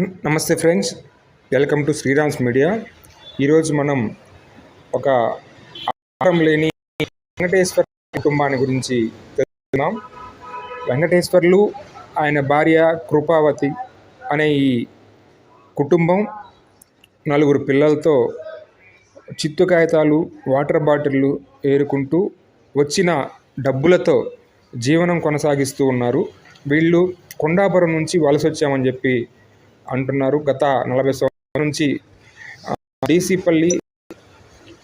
నమస్తే friends welcome to Sriram's media. ఈరోజు మనం ఒక ఆహారం లేని వెంకటేశ్వర కుటుంబాన్ని గురించి తెలుసుకుందాం. వెంకటేశ్వర్లు ఆయన భార్య కృపావతి అనే ఈ కుటుంబం నలుగురు పిల్లలతో చిత్తు కాగితాలు వాటర్ బాటిళ్ళు ఏరుకుంటూ వచ్చిన డబ్బులతో జీవనం కొనసాగిస్తూ ఉన్నారు. వీళ్ళు కొండాపురం నుంచి వలస వచ్చామని చెప్పి అంటున్నారు. గత నలభై సంవత్సరాల నుంచి డీసీపల్లి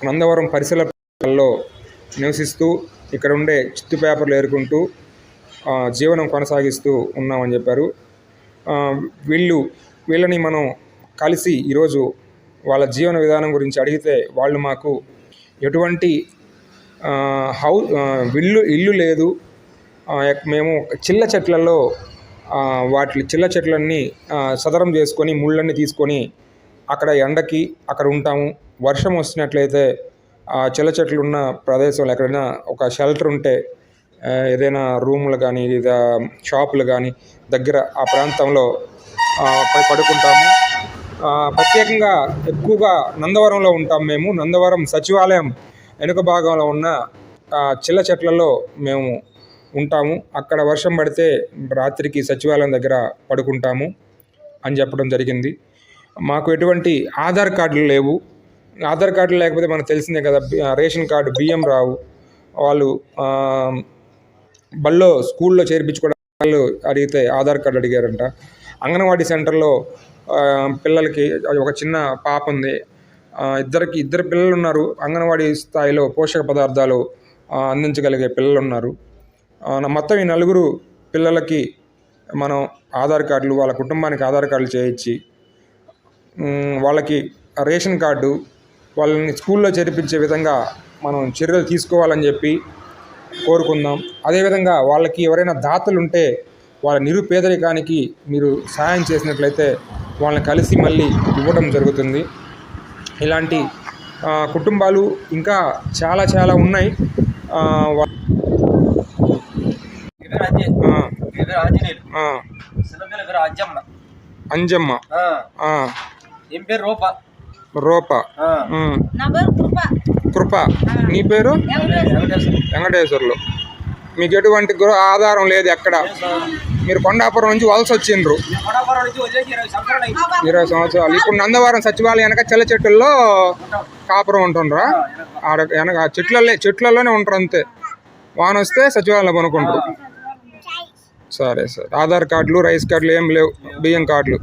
నందవరం పరిసరాల్లో నివసిస్తూ ఇక్కడ ఉండే చిత్తు పేపర్లు ఏరుకుంటూ జీవనం కొనసాగిస్తూ ఉన్నామని చెప్పారు. వీళ్ళు వీళ్ళని మనం కలిసి ఈరోజు వాళ్ళ జీవన విధానం గురించి అడిగితే వాళ్ళు మాకు ఎటువంటి హౌ ఇల్లు ఇల్లు లేదు. మేము చిల్ల చెట్లలో వాటి చిల్ల చెట్లన్నీ సదరం చేసుకొని ముళ్ళన్నీ తీసుకొని అక్కడ ఎండకి అక్కడ ఉంటాము. వర్షం వస్తున్నట్లయితే ఆ చిల్ల చెట్లు ఉన్న ప్రదేశంలో ఎక్కడైనా ఒక షెల్టర్ ఉంటే ఏదైనా రూములు కానీ లేదా షాపులు కానీ దగ్గర ఆ ప్రాంతంలో పడుకుంటాము. ప్రత్యేకంగా ఎక్కువగా నందవరంలో ఉంటాం మేము. నందవరం సచివాలయం వెనుక భాగంలో ఉన్న చిల్ల చెట్లలో మేము ఉంటాము. అక్కడ వర్షం పడితే రాత్రికి సచివాలయం దగ్గర పడుకుంటాము అని చెప్పడం జరిగింది. మాకు ఎటువంటి ఆధార్ కార్డులు లేవు. ఆధార్ కార్డులు లేకపోతే మనకు తెలిసిందే కదా రేషన్ కార్డు బియ్యం రావు. వాళ్ళు బల్లో స్కూల్లో చేర్పించుకోవడం వాళ్ళు అడిగితే ఆధార్ కార్డు అడిగారంట. అంగన్వాడీ సెంటర్లో పిల్లలకి అది ఒక చిన్న పాప ఉంది. ఇద్దరికి ఇద్దరు పిల్లలు ఉన్నారు. అంగన్వాడీ స్థాయిలో పోషక పదార్థాలు అందించగలిగే పిల్లలు ఉన్నారు. మొత్తం ఈ నలుగురు పిల్లలకి మనం ఆధార్ కార్డులు వాళ్ళ కుటుంబానికి ఆధార్ కార్డులు చేయించి వాళ్ళకి రేషన్ కార్డు వాళ్ళని స్కూల్లో చేర్పించే విధంగా మనం చర్యలు తీసుకోవాలని చెప్పి కోరుకుందాం. అదేవిధంగా వాళ్ళకి ఎవరైనా దాతలు ఉంటే వాళ్ళ నిరుపేదరికానికి మీరు సహాయం చేసినట్లయితే వాళ్ళని కలిసి మళ్ళీ ఇవ్వడం జరుగుతుంది. ఇలాంటి కుటుంబాలు ఇంకా చాలా చాలా ఉన్నాయి ఆ, వా- మీ పేరు అంజయ్ ఆ, మీ పేరు ఆంజనేయులు. అంజమ్మ. అంజమ్మ. ఆ, ఆ, ఏం పేరు? రూప. రూప. ఆ, ఉమ్, నా పేరు కృప. కృప. నీ పేరు? వెంకటేశ్వర. వెంకటేశ్వర్లు. మీకు ఎటువంటి గృహ ఆధారం లేదు ఎక్కడ. మీరు కొండాపురం నుంచి వలస వచ్చిండ్రు. ఇరవై సంవత్సరాలు ఇప్పుడు నందవరం సచివాలయం వెనక చెల్ల చెట్టుల్లో కాపురం ఉంటుండ్రా? ఆడ వెనక ఆ చెట్లల్లే చెట్లలోనే ఉంటారు అంతే. వాన వస్తే సచివాలయంలో కొనుక్కుంటారు సరే సార్. ఆధార్ కార్డులు రైస్ కార్డులు ఏం లేవు బియ్యం కార్డులు.